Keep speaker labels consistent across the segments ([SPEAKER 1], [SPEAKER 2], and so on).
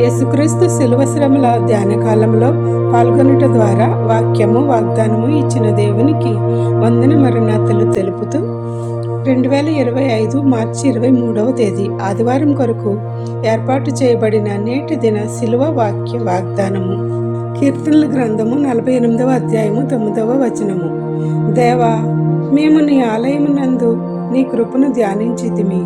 [SPEAKER 1] యేసుక్రీస్తు శిలువ శ్రమల ధ్యానకాలంలో పాల్గొనుట ద్వారా వాక్యము వాగ్దానము ఇచ్చిన దేవునికి వందన మరణాతలు తెలుపుతూ రెండు వేల ఇరవై ఐదు మార్చి ఇరవై మూడవ తేదీ ఆదివారం కొరకు ఏర్పాటు చేయబడిన నేటి దిన శిలువ వాక్య వాగ్దానము. కీర్తనల గ్రంథము నలభై ఎనిమిదవ అధ్యాయము తొమ్మిదవ వచనము. దేవా మేము నీ ఆలయమునందు నీ కృపను ధ్యానించితిమి.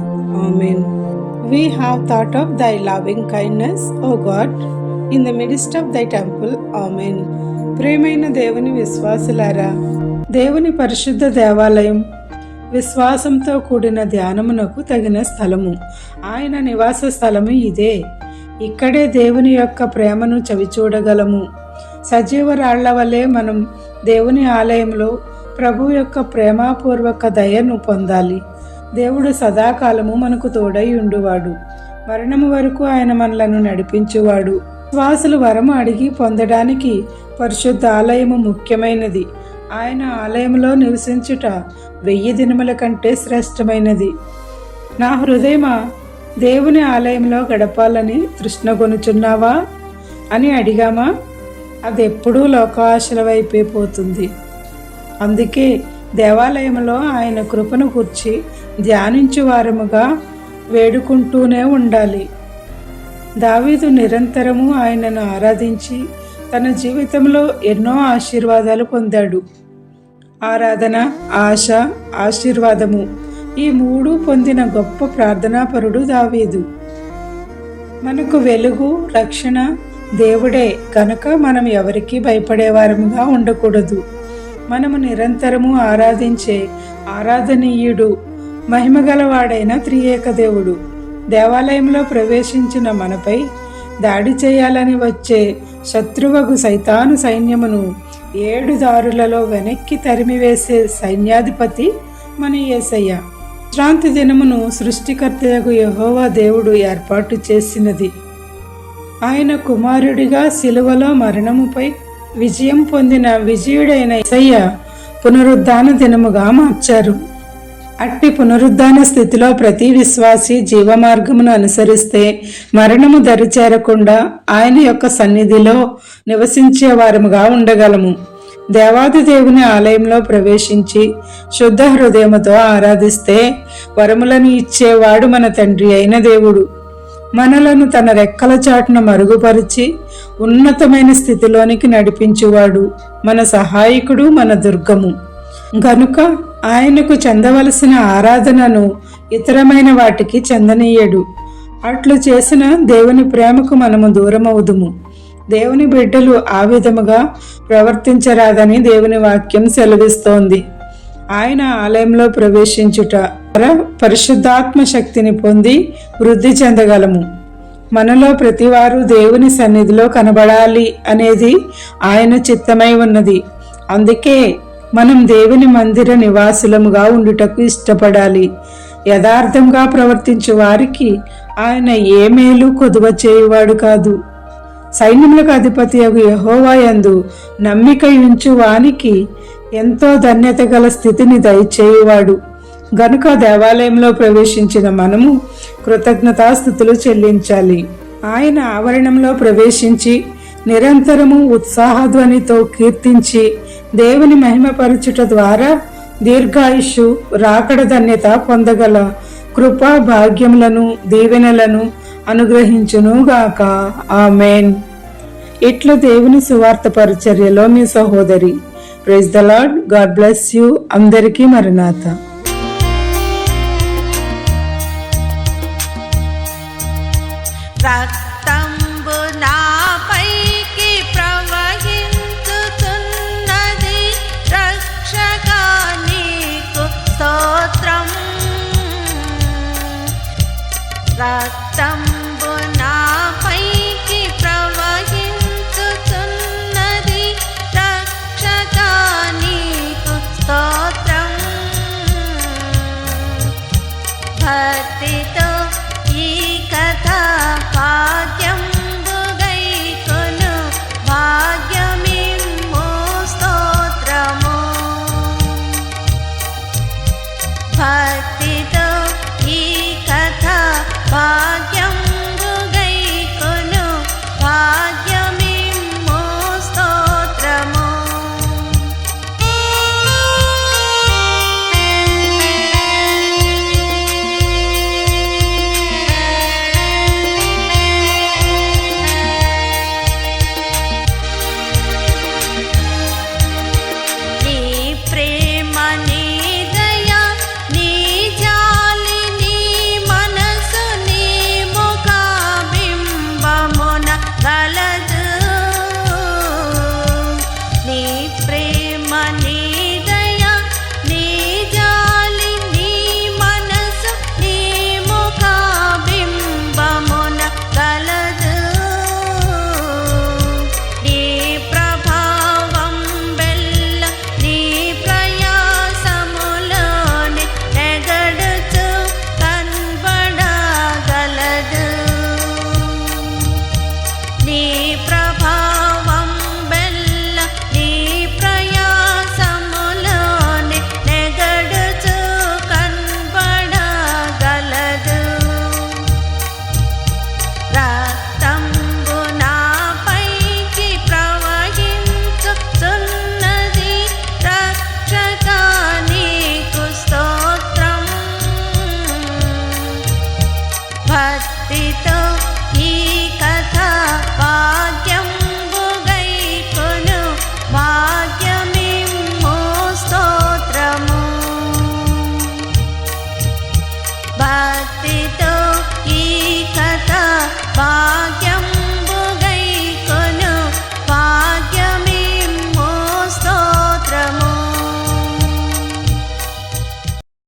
[SPEAKER 1] Amen. We have thought of thy loving kindness O God in the midst of thy temple Amen. ప్రేమైన దేవుని విశ్వాసులారా దేవుని పరిశుద్ధ దేవాలయం విశ్వాసంతో కూడిన ధ్యానమునకు తగిన స్థలము. ఆయన నివాస స్థలము ఇదే. ఇక్కడే దేవుని యొక్క ప్రేమను చవిచూడగలము. సజీవ రాళ్ళ వలె మనం దేవుని ఆలయంలో ప్రభు యొక్క ప్రేమపూర్వక దయను పొందాలి. దేవుడు సదాకాలము మనకు తోడై ఉండువాడు. మరణము వరకు ఆయన మనలను నడిపించువాడు. శ్వాసలు వరము అడిగి పొందడానికి పరిశుద్ధ ఆలయము ముఖ్యమైనది. ఆయన ఆలయంలో నివసించుట వెయ్యి దినముల కంటే శ్రేష్టమైనది. నా హృదయమా దేవుని ఆలయంలో గడపాలని తృష్ణగొనుచున్నావా అని అడిగామా? అది ఎప్పుడూ లోకాశల వైపే పోతుంది. అందుకే దేవాలయంలో ఆయన కృపను కూర్చి ధ్యానించు వారముగా వేడుకుంటూనే ఉండాలి. దావీదు నిరంతరము ఆయనను ఆరాధించి తన జీవితంలో ఎన్నో ఆశీర్వాదాలు పొందాడు. ఆరాధన ఆశ ఆశీర్వాదము ఈ మూడు పొందిన గొప్ప ప్రార్థనాపరుడు దావీదు. మనకు వెలుగు రక్షణ దేవుడే కనుక మనం ఎవరికీ భయపడేవారముగా ఉండకూడదు. మనము నిరంతరము ఆరాధించే ఆరాధనీయుడు మహిమగలవాడైన త్రియేక దేవుడు. దేవాలయంలో ప్రవేశించిన మనపై దాడి చేయాలని వచ్చే శత్రువగు సైతాను సైన్యమును ఏడు దారులలో వెనక్కి తరిమివేసే సైన్యాధిపతి మన యేసయ్య విశ్రాంతి దినమును సృష్టికర్తయగు యహోవా దేవుడు ఏర్పాటు చేసినది. ఆయన కుమారుడిగా శిలువలో మరణముపై విజయం పొందిన విజయుడైన ఇసయ్య పునరుద్ధాన దినముగా మార్చారు. అట్టి పునరుద్ధాన స్థితిలో ప్రతి విశ్వాసి జీవమార్గమును అనుసరిస్తే మరణము దరిచేరకుండా ఆయన యొక్క సన్నిధిలో నివసించే వారముగా ఉండగలము. దేవాది దేవుని ఆలయంలో ప్రవేశించి శుద్ధ హృదయముతో ఆరాధిస్తే వరములను ఇచ్చేవాడు మన తండ్రి అయిన దేవుడు. మనలను తన రెక్కల చాటున మరుగుపరిచి ఉన్నతమైన స్థితిలోనికి నడిపించువాడు మన సహాయకుడు మన దుర్గము. గనుక ఆయనకు చెందవలసిన ఆరాధనను ఇతరమైన వాటికి చెందనీయడు. అట్లు చేసిన దేవుని ప్రేమకు మనము దూరమవుదుము. దేవుని బిడ్డలు ఆ విధముగా ప్రవర్తించరాదని దేవుని వాక్యం సెలవిస్తోంది. ఆయన ఆలయంలో ప్రవేశించుట పరిశుద్ధాత్మ శక్తిని పొంది వృద్ధి చెందగలము. మనలో ప్రతివారు దేవుని సన్నిధిలో కనబడాలి అనేది ఆయన చిత్తమై ఉన్నది. అందుకే మనం దేవుని మందిర నివాసులముగా ఉండుటకు ఇష్టపడాలి. యథార్థంగా ప్రవర్తించే వారికి ఆయన ఏ మేలు కొదువ చేయువాడు కాదు. సైన్యములకు అధిపతి అగు యహోవాయందు నమ్మిక ఉంచు వానికి ఎంతో ధన్యత గల స్థితిని దయచేయువాడు. గనుక దేవాలయంలో ప్రవేశించిన మనము కృతజ్ఞతాస్థుతులు చెల్లించాలి. ఆయన ఆవరణంలో ప్రవేశించి నిరంతరము ఉత్సాహధ్వనితో కీర్తించి దేవుని మహిమపరచుట ద్వారా దీర్ఘాయుషు రాకడ ధన్యత పొందగల కృపా భాగ్యములను దీవెనలను అనుగ్రహించునుగాక. ఆమెన్. ఇట్లు దేవుని సువార్త పరిచర్యలో మీ సహోదరి. Praise the lord God bless you అందరికీ మరణాత.
[SPEAKER 2] that te